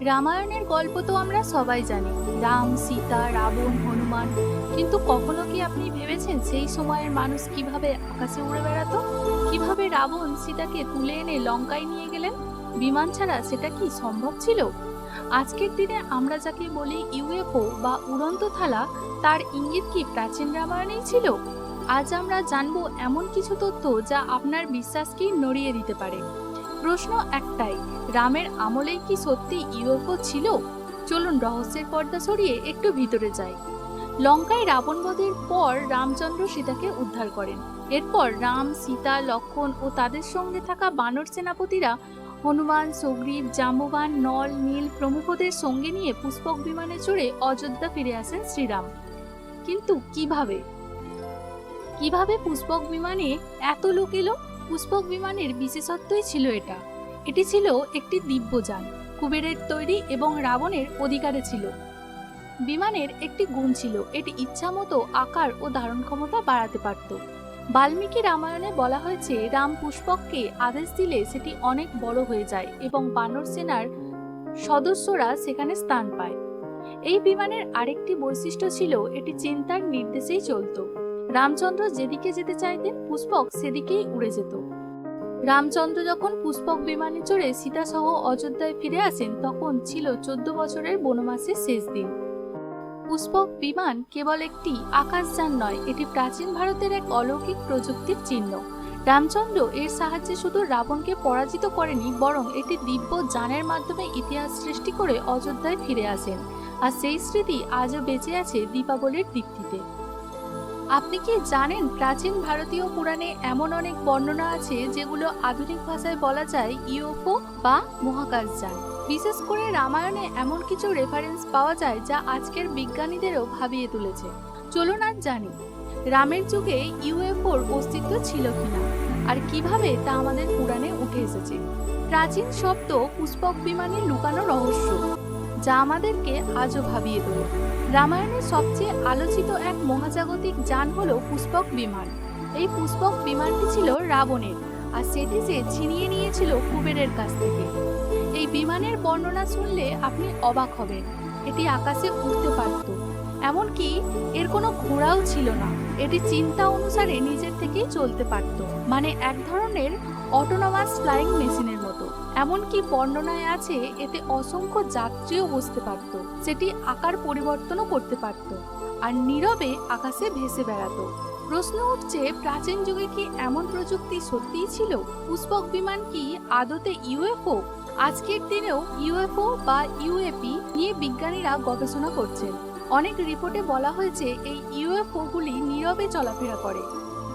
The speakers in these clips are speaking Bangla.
রামায়ণের গল্প তো আমরা সবাই জানি। রাম, সীতা, রাবণ, হনুমান। কিন্তু কখনো কি আপনি ভেবেছেন সেই সময়ের মানুষ কীভাবে আকাশে উড়ে বেড়াতো? কীভাবে রাবণ সীতাকে তুলে এনে লঙ্কায় নিয়ে গেলেন? বিমান ছাড়া সেটা কি সম্ভব ছিল? আজকের দিনে আমরা যাকে বলি ইউএফও বা উড়ন্ত থালা, তার ইঙ্গিত কি প্রাচীন রামায়ণেই ছিল? আজ আমরা জানব এমন কিছু তথ্য যা আপনার বিশ্বাসকেই নড়িয়ে দিতে পারে। প্রশ্ন একটাই, রামের আমলেই কি সত্যি ইউএফও ছিল? চলুন রহস্যের পর্দা সরিয়ে একটু ভিতরে যাই। লঙ্কায় রাবণ বধের পর রামচন্দ্র সীতাকে উদ্ধার করেন। এরপর রাম, সীতা, লক্ষণ ও তাদের সঙ্গে থাকা বানর সেনাপতিরা হনুমান, সুগ্রীব, জাম্ববান, নল, নীল প্রমুখদের সঙ্গে নিয়ে পুষ্পক বিমানে চড়ে অযোধ্যা ফিরে আসেন শ্রীরাম। কিন্তু কীভাবে? কীভাবে পুষ্পক বিমানে এত লোক এলো? পুষ্পক বিমানের বিশেষত্বই ছিল এটা। এটি ছিল একটি দিব্যযান, কুবেরের তৈরি এবং রাবণের অধিকারে ছিল। বিমানের একটি গুণ ছিল, এটি ইচ্ছামতো আকার ও ধারণ ক্ষমতা বাড়াতে পারত। বাল্মীকি রামায়ণে বলা হয়েছে, রাম পুষ্পককে আদেশ দিলে সেটি অনেক বড় হয়ে যায় এবং বানর সেনার সদস্যরা সেখানে স্থান পায়। এই বিমানের আরেকটি বৈশিষ্ট্য ছিল, এটি চিন্তার নির্দেশেই চলত। রামচন্দ্র যেদিকে যেতে চাইতেন, পুষ্পক সেদিকেই উড়ে যেত। রামচন্দ্র যখন পুষ্পক বিমানে চড়ে সীতাসহ অযোধ্যায় ফিরে আসেন, তখন ছিল চোদ্দ বছরের বনমাসের শেষ দিন। পুষ্পক বিমান কেবল একটি আকাশযান নয়, এটি প্রাচীন ভারতের এক অলৌকিক প্রযুক্তির চিহ্ন। রামচন্দ্র এর সাহায্যে শুধু রাবণকে পরাজিত করেনি, বরং এটি দিব্য যানের মাধ্যমে ইতিহাস সৃষ্টি করে অযোধ্যায় ফিরে আসেন। আর সেই স্মৃতি আজও বেঁচে আছে দীপাবলির দীপ্তিতে। আপনি কি জানেন প্রাচীন ভারতীয় পুরাণে এমন অনেক বর্ণনা আছে যেগুলো আধুনিক ভাষায় বলা যায় ইউএফও বা মহাকাশযান? বিশেষ করে রামায়ণে এমন কিছু রেফারেন্স পাওয়া যায় যা আজকের বিজ্ঞানীদেরও ভাবিয়ে তুলেছে। চলুন আজ জানি, রামের যুগে ইউএফওর অস্তিত্ব ছিল কিনা আর কীভাবে তা আমাদের পুরাণে উঠে এসেছে। প্রাচীন শব্দ পুষ্পক বিমানে লুকানো রহস্য। যা আমাদেরকে আজও ভাবিয়ে তোলে। রামায়ণের সবচেয়ে আলোচিত এক মহাজাগতিক যান হল পুষ্পক বিমান। এই পুষ্পক বিমানটি ছিল রাবণের, আর সেটি সে ছিনিয়ে নিয়েছিল কুবেরের কাছ থেকে। এই বিমানের বর্ণনা শুনলে আপনি অবাক হবেন। এটি আকাশে উঠতে পারত। এমনকি এর কোনো ঘোড়াও ছিল না। এটি চিন্তা অনুসারে নিজের থেকেই চলতে পারত। মানে এক ধরনের অটোনোমাস ফ্লাইং মেশিনের মতো। এমনকি বর্ণনায় আছে, এতে অসংখ্য যাত্রীও বসতে পারত, সেটি আকার পরিবর্তনও করতে পারত, আর নীরবে আকাশে ভেসে বেড়াতো। প্রশ্ন উঠছে, প্রাচীন যুগে কি এমন প্রযুক্তি সত্যিই ছিল? পুষ্পক বিমান কি আদতে ইউএফও? আজকের দিনেও ইউএফও বা ইউএপি নিয়ে বিজ্ঞানীরা গবেষণা করছেন। অনেক রিপোর্টে বলা হয়েছে, এই ইউএফওগুলি নীরবে চলাফেরা করে।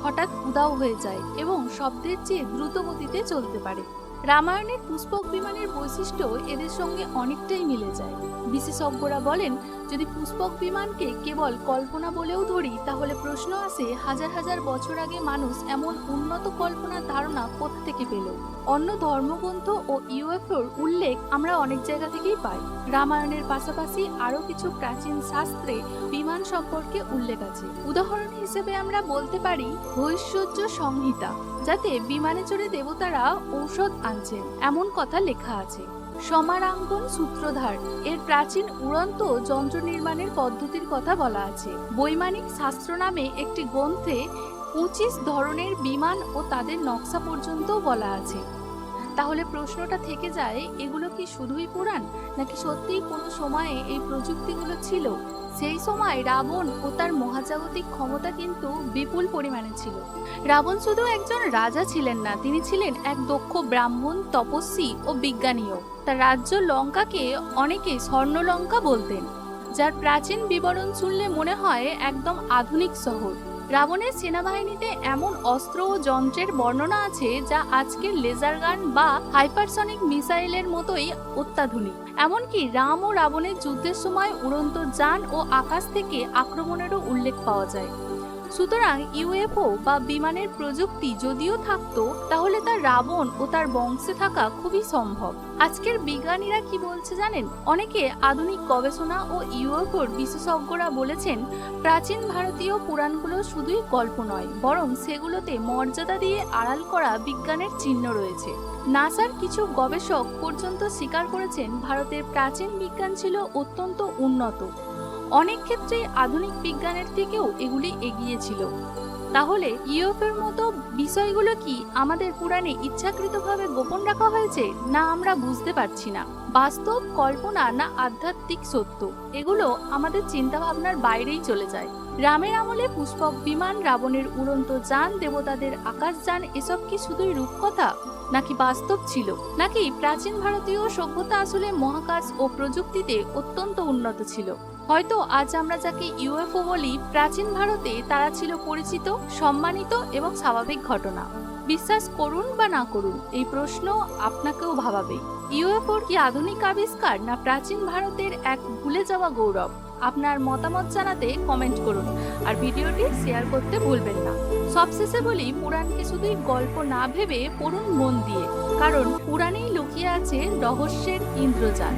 হঠাৎ উদাও হয়ে যায় এবং শব্দের চেয়ে দ্রুত গতিতে চলতে পারে। রামায়ণের পুষ্পক বিমানের বৈশিষ্ট্য এদের সঙ্গে অনেকটাই মিলে যায়। বিশেষজ্ঞরা বলেন, যদি পুষ্পক বিমানকে কেবল কল্পনা বলেও ধরি, তাহলে প্রশ্ন আসে, হাজার হাজার বছর আগে মানুষ এমন উন্নত কল্পনার ধারণা কোত্থেকে পেল। অন্য ধর্মগ্রন্থ ও ইউএফওর উল্লেখ আমরা অনেক জায়গা থেকেই পাই। রামায়ণের পাশাপাশি আরও কিছু প্রাচীন শাস্ত্রে বিমান সম্পর্কে উল্লেখ আছে। উদাহরণ হিসেবে আমরা বলতে পারি, ঐশ্বর্য সংহিতা, যাতে বিমানে চড়ে দেবতারা ঔষধ আনছেন এমন কথা লেখা আছে। সমারাঙ্গন সূত্রধার, এর প্রাচীন উড়ন্ত যন্ত্র নির্মাণের পদ্ধতির কথা বলা আছে। বৈমানিক শাস্ত্র নামে একটি গ্রন্থে পঁচিশ ধরনের বিমান ও তাদের নকশা পর্যন্ত বলা আছে। তাহলে প্রশ্নটা থেকে যায়, এগুলো কি শুধুই পুরাণ? নাকি সত্যিই কোনো সময়ে এই প্রযুক্তিগুলো ছিল? সেই সময় রাবণ ও তার মহাজাগতিক ক্ষমতা কিন্তু বিপুল পরিমাণে ছিল। রাবণ শুধু একজন রাজা ছিলেন না, তিনি ছিলেন এক দক্ষ ব্রাহ্মণ, তপস্বী ও বিজ্ঞানীও। তার রাজ্য লঙ্কাকে অনেকে স্বর্ণলঙ্কা বলতেন, যার প্রাচীন বিবরণ শুনলে মনে হয় একদম আধুনিক শহর। রাবণের সেনাবাহিনীতে এমন অস্ত্র ও যন্ত্রের বর্ণনা আছে যা আজকের লেজার গান বা হাইপারসনিক মিসাইলের মতোই অত্যাধুনিক। এমনকি রাম ও রাবণের যুদ্ধের সময় উড়ন্ত যান ও আকাশ থেকে আক্রমণেরও উল্লেখ পাওয়া যায়। সুতরাং ইউএফও বা বিমানের প্রযুক্তি যদিও থাকতো, তাহলে তা রাবণ ও তার বংশে থাকা খুবই সম্ভব। আজকের বিজ্ঞানীরা কি বলছে জানেন? অনেকে আধুনিক গবেষণা ও ইউএফওর বিশেষজ্ঞরা বলেছেন, প্রাচীন ভারতীয় পুরাণগুলো শুধুই গল্প নয়, বরং সেগুলোতে মর্যাদা দিয়ে আড়াল করা বিজ্ঞানের চিহ্ন রয়েছে। নাসার কিছু গবেষক পর্যন্ত স্বীকার করেছেন, ভারতের প্রাচীন বিজ্ঞান ছিল অত্যন্ত উন্নত। অনেক ক্ষেত্রে আধুনিক বিজ্ঞানের থেকেও এগুলি এগিয়ে ছিল। তাহলে ইউএফের মতো বিষয়গুলো কি আমাদের পুরাণে ইচ্ছাকৃতভাবে গোপন রাখা হয়েছে না আমরা বুঝতে পারছি না? বাস্তব কল্পনা না আধ্যাত্মিক সত্য? এগুলো আমাদের চিন্তাভাবনার বাইরেই চলে যায়। রামের আমলে পুষ্পক বিমান, রাবণের উড়ন্ত যান, দেবতাদের আকাশযান এসব কি শুধুই রূপকথা? নাকি বাস্তব ছিল? নাকি প্রাচীন ভারতীয় সভ্যতা আসলে মহাকাশ ও প্রযুক্তিতে অত্যন্ত উন্নত ছিল? হয়তো আজ আমরা যাকে ইউএফও বলি, প্রাচীন ভারতে তারা ছিল পরিচিত, সম্মানিত এবং স্বাভাবিক ঘটনা। বিশ্বাস করুন বা না করুন, এই প্রশ্ন আপনাকেও ভাবাবে। ইউএফওর কি আধুনিক আবিষ্কার না প্রাচীন ভারতের এক ভুলে যাওয়া গৌরব? আপনার মতামত জানাতে কমেন্ট করুন, আর ভিডিওটি শেয়ার করতে ভুলবেন না। সবশেষে বলি পুরাণকে শুধুই গল্প না ভেবে পড়ুন মন দিয়ে, কারণ পুরাণেই লুকিয়ে আছে রহস্যের ইন্দ্রজাল।